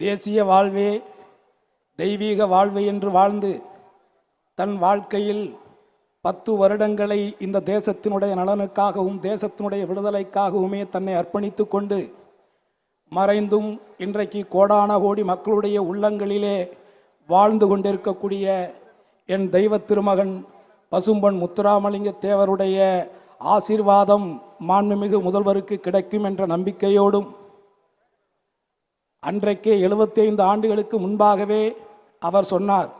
தேசிய வாழ்வே தெய்வீக வாழ்வு என்று வாழ்ந்து தன் வாழ்க்கையில் பத்து வருடங்களை இந்த தேசத்தினுடைய நலனுக்காகவும் தேசத்தினுடைய விடுதலைக்காகவுமே தன்னை அர்ப்பணித்து கொண்டு மறைந்தும் இன்றைக்கு கோடான கோடி மக்களுடைய உள்ளங்களிலே வாழ்ந்து கொண்டிருக்கக்கூடிய என் தெய்வ திருமகன் பசும்பன் முத்துராமலிங்க தேவருடைய ஆசீர்வாதம் மாண்புமிகு முதல்வருக்கு கிடைக்கும் என்ற நம்பிக்கையோடும் அன்றைக்கே 75 ஆண்டுகளுக்கு முன்பாகவே அவர் சொன்னார்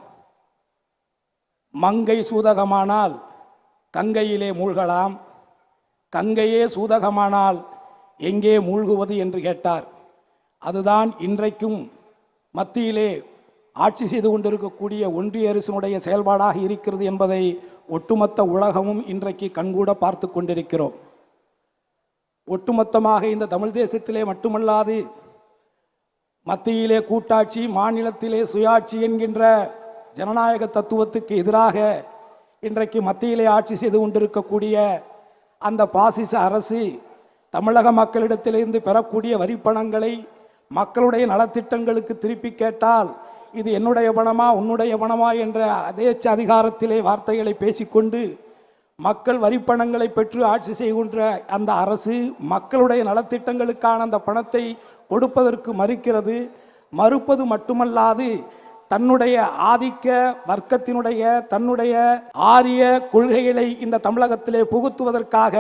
மங்கை சூதகமானால் கங்கையிலே மூழ்கலாம் கங்கையே சூதகமானால் எங்கே மூழ்குவது? என்று கேட்டார். அதுதான் இன்றைக்கும் மத்தியிலே ஆட்சி செய்து கொண்டிருக்கக்கூடிய ஒன்றிய அரசினுடைய செயல்பாடாக இருக்கிறது என்பதை ஒட்டுமொத்த உலகமும் இன்றைக்கு கண்கூட பார்த்து கொண்டிருக்கிறோம். ஒட்டுமொத்தமாக இந்த தமிழ் தேசத்திலே மட்டுமல்லாது மத்தியிலே கூட்டாட்சி மாநிலத்திலே சுயாட்சி என்கின்ற ஜனநாயக தத்துவத்துக்கு எதிராக இன்றைக்கு மத்தியிலே ஆட்சி செய்து கொண்டிருக்கக்கூடிய அந்த பாசிச அரசு தமிழக மக்களிடத்திலிருந்து பெறக்கூடிய வரிப்பணங்களை மக்களுடைய நலத்திட்டங்களுக்கு திருப்பி கேட்டால் இது என்னுடைய பணமா உன்னுடைய பணமா என்ற அதேச்ச அதிகாரத்திலே வார்த்தைகளை பேசிக்கொண்டு மக்கள் வரிப்பணங்களை பெற்று ஆட்சி செய்கின்ற அந்த அரசு மக்களுடைய நலத்திட்டங்களுக்கான அந்த பணத்தை கொடுப்பதற்கு மறுக்கிறது. மறுப்பது மட்டுமல்லாது தன்னுடைய ஆதிக்க வர்க்கத்தினுடைய தன்னுடைய ஆரிய கொள்கைகளை இந்த தமிழகத்திலே புகுத்துவதற்காக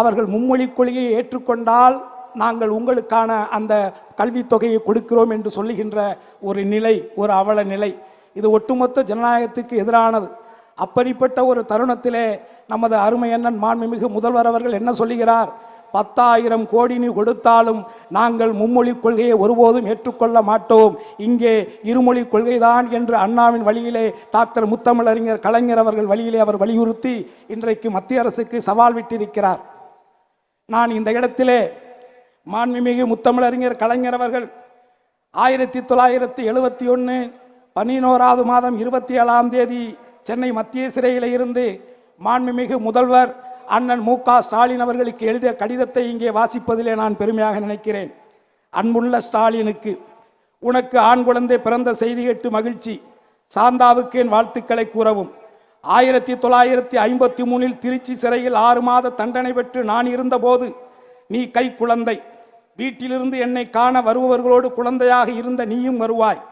அவர்கள் மும்மொழி கொள்கையை ஏற்றுக்கொண்டால் நாங்கள் உங்களுக்கான அந்த கல்வித்தொகையை கொடுக்கிறோம் என்று சொல்லுகின்ற ஒரு நிலை ஒரு அவல நிலை. இது ஒட்டுமொத்த ஜனநாயகத்துக்கு எதிரானது. அப்படிப்பட்ட ஒரு தருணத்திலே நமது அருமை அண்ணன் மாண்புமிகு முதல்வர் அவர்கள் என்ன சொல்லுகிறார்? பத்தாயிரம் கோடி நீ கொடுத்தாலும் நாங்கள் மும்மொழி கொள்கையை ஒருபோதும் ஏற்றுக்கொள்ள மாட்டோம். இங்கே இருமொழி கொள்கைதான் என்று அண்ணாவின் வழியிலே டாக்டர் முத்தமிழறிஞர் கலைஞர் அவர்கள் வழியிலே அவர் வலியுறுத்தி இன்றைக்கு மத்திய அரசுக்கு சவால் விட்டிருக்கிறார். நான் இந்த இடத்திலே மாண்புமிகு முத்தமிழறிஞர் கலைஞர் அவர்கள் ஆயிரத்தி தொள்ளாயிரத்தி எழுபத்தி ஒன்று பதினோராவது மாதம் இருபத்தி ஏழாம் தேதி சென்னை மத்திய சிறையில் இருந்து மாண்புமிகு முதல்வர் அண்ணன் மு க ஸ்டாலின் அவர்களுக்கு எழுதிய கடிதத்தை இங்கே வாசிப்பதிலே நான் பெருமையாக நினைக்கிறேன். அன்புள்ள ஸ்டாலினுக்கு உனக்கு ஆண் குழந்தை பிறந்த செய்தி கேட்டு மகிழ்ச்சி. சாந்தாவுக்கு என் வாழ்த்துக்களை கூறவும். ஆயிரத்தி தொள்ளாயிரத்தி ஐம்பத்தி மூணில் திருச்சி சிறையில் ஆறு மாத தண்டனை பெற்று நான் இருந்தபோது நீ கை குழந்தை. வீட்டிலிருந்து என்னை காண வருபவர்களோடு குழந்தையாக இருந்த நீயும் வருவாய்.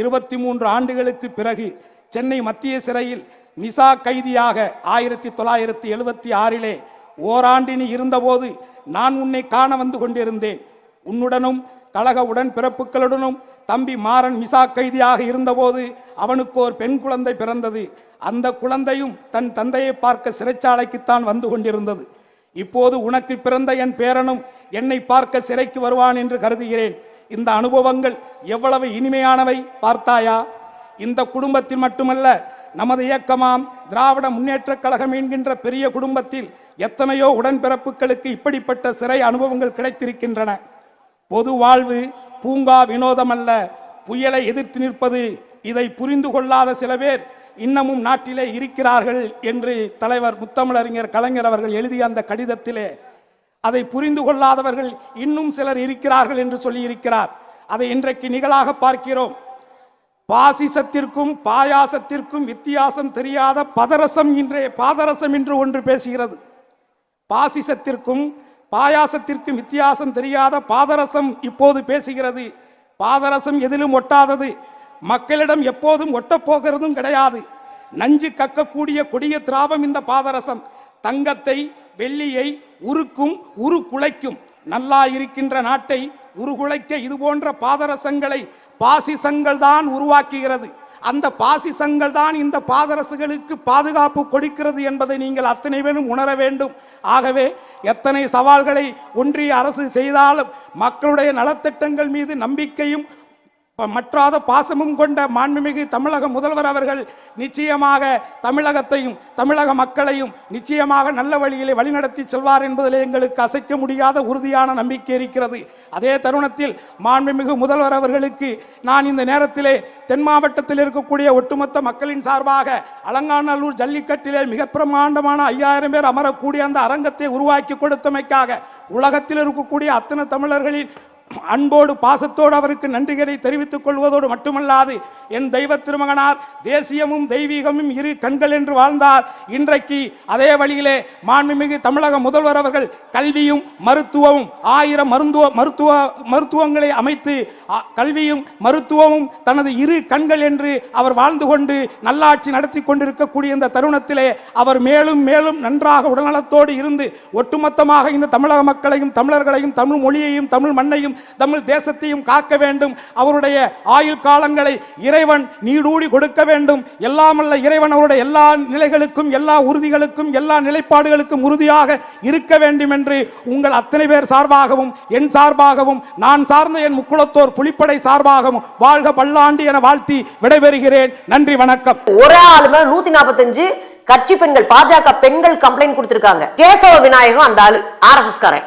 இருபத்தி மூன்று ஆண்டுகளுக்கு பிறகு சென்னை மத்திய சிறையில் மிசா கைதியாக ஆயிரத்தி தொள்ளாயிரத்தி எழுபத்தி ஆறிலே ஓராண்டினி இருந்தபோது நான் உன்னை காண வந்து கொண்டிருந்தேன். உன்னுடனும் கழக உடன்பிறப்புகளுடனும் தம்பி மாறன் மிசா கைதியாக இருந்தபோது அவனுக்கு ஒரு பெண் குழந்தை பிறந்தது. அந்த குழந்தையும் தன் தந்தையை பார்க்க சிறைச்சாலைக்குத்தான் வந்து கொண்டிருந்தது. இப்போது உனக்கு பிறந்த என் பேரனும் என்னை பார்க்க சிறைக்கு வருவான் என்று கருதுகிறேன். இந்த அனுபவங்கள் எவ்வளவு இனிமையானவை பார்த்தாயா? இந்த குடும்பத்தில் மட்டுமல்ல நமது இயக்கமாம் திராவிட முன்னேற்றக் கழகம் என்கின்ற பெரிய குடும்பத்தில் எத்தனையோ உடன்பிறப்புகளுக்கு இப்படிப்பட்ட சிறை அனுபவங்கள் கிடைத்திருக்கின்றன. பொது வாழ்வு பூங்கா வினோதமல்ல புயலை எதிர்த்து நிற்பது இதை புரிந்து கொள்ளாத சில பேர் இன்னமும் நாட்டிலே இருக்கிறார்கள் என்று தலைவர் முத்தமிழறிஞர் கலைஞர் அவர்கள் எழுதிய அந்த கடிதத்திலே. அதை புரிந்து கொள்ளாதவர்கள் இன்னும் சிலர் இருக்கிறார்கள் என்று சொல்லியிருக்கிறார். அதை இன்றைக்கு நிகழாக பார்க்கிறோம். பாசிசத்திற்கும் பாயாசத்திற்கும் வித்தியாசம் தெரியாத பதரசம் இன்றைய பாதரசம் என்று ஒன்று பேசுகிறது. பாசிசத்திற்கும் பாயாசத்திற்கும் வித்தியாசம் தெரியாத பாதரசம் இப்போது பேசுகிறது. பாதரசம் எதிலும் ஒட்டாதது. மக்களிடம் எப்போதும் ஒட்டப்போகிறதும் கிடையாது. நஞ்சு கக்கக்கூடிய கொடிய திராவம் இந்த பாதரசம். தங்கத்தை வெள்ளியை உருக்கும் உரு குலைக்கும் நல்லா இருக்கின்ற நாட்டை உருகுலைக்க இது போன்ற பாதரசங்களை பாசிசங்கள் தான் உருவாக்குகிறது. அந்த பாசிசங்கள் தான் இந்த பாதரசுகளுக்கு பாதுகாப்பு கொடுக்கிறது என்பதை நீங்கள் அத்தனை பேரும் உணர வேண்டும். ஆகவே எத்தனை சவால்களை ஒன்றிய அரசு செய்தாலும் மக்களுடைய நலத்திட்டங்கள் மீது நம்பிக்கையும் மற்றாத பாசமும் கொண்ட மாண்புமிகு தமிழக முதல்வர் அவர்கள் நிச்சயமாக தமிழகத்தையும் தமிழக மக்களையும் நிச்சயமாக நல்ல வழியிலே வழிநடத்தி செல்வார் என்பதில் எங்களுக்கு அசைக்க முடியாத உறுதியான நம்பிக்கை இருக்கிறது. அதே தருணத்தில் மாண்புமிகு முதல்வர் அவர்களுக்கு நான் இந்த நேரத்திலே தென் மாவட்டத்தில் இருக்கக்கூடிய ஒட்டுமொத்த மக்களின் சார்பாக அலங்காநல்லூர் ஜல்லிக்கட்டிலே மிக பிரமாண்டமான ஐயாயிரம் பேர் அமரக்கூடிய அந்த அரங்கத்தை உருவாக்கி கொடுத்தமைக்காக உலகத்தில் இருக்கக்கூடிய அத்தனை தமிழர்களின் அன்போடு பாசத்தோடு அவருக்கு நன்றிகளை தெரிவித்துக் கொள்வதோடு மட்டுமல்லாது என் தெய்வ திருமகனார் தேசியமும் தெய்வீகமும் இரு கண்கள் என்று வாழ்ந்தார். இன்றைக்கு அதே வழியிலே மாண்புமிகு தமிழக முதல்வர் அவர்கள் கல்வியும் மருத்துவமும் ஆயிரம் மருத்துவ மருத்துவ மருத்துவங்களை அமைத்து கல்வியும் மருத்துவமும் தனது இரு கண்கள் என்று அவர் வாழ்ந்து கொண்டு நல்லாட்சி நடத்தி கொண்டிருக்கக்கூடிய இந்த தருணத்திலே அவர் மேலும் மேலும் நன்றாக உடல்நலத்தோடு இருந்து ஒட்டுமொத்தமாக இந்த தமிழக மக்களையும் தமிழர்களையும் தமிழ் மொழியையும் தமிழ் மண்ணையும் தமிழ் தேசத்தையும் காக்க வேண்டும். அவருடைய ஆயுள் காலங்களை இறைவன் நீடூடி கொடுக்க வேண்டும். எல்லாமல்ல இறைவன் அவருடைய எல்லா நிலைகளுக்கும் எல்லா உறுதிகளுக்கும் எல்லா நிலைப்பாடுகளுக்கும் உறுதியாக இருக்க வேண்டும் என்று உங்கள் அத்தனை பேர் சார்பாகவும் என் சார்பாகவும் நான் சார்ந்த என் முக்குளத்தோர் புலிப்படை சார்பாகவும் வாழ்க பல்லாண்டு என வாழ்த்தி விடைபெறுகிறேன். நன்றி வணக்கம். ஒரு ஆளுமே நூத்தி நாற்பத்தஞ்சு கட்சி பெண்கள் பாஜக பெண்கள் கம்ப்ளைண்ட் கொடுத்திருக்காங்க. கேசவ விநாயகம் அந்த ஆளு ஆர்எஸ்எஸ் காரன்.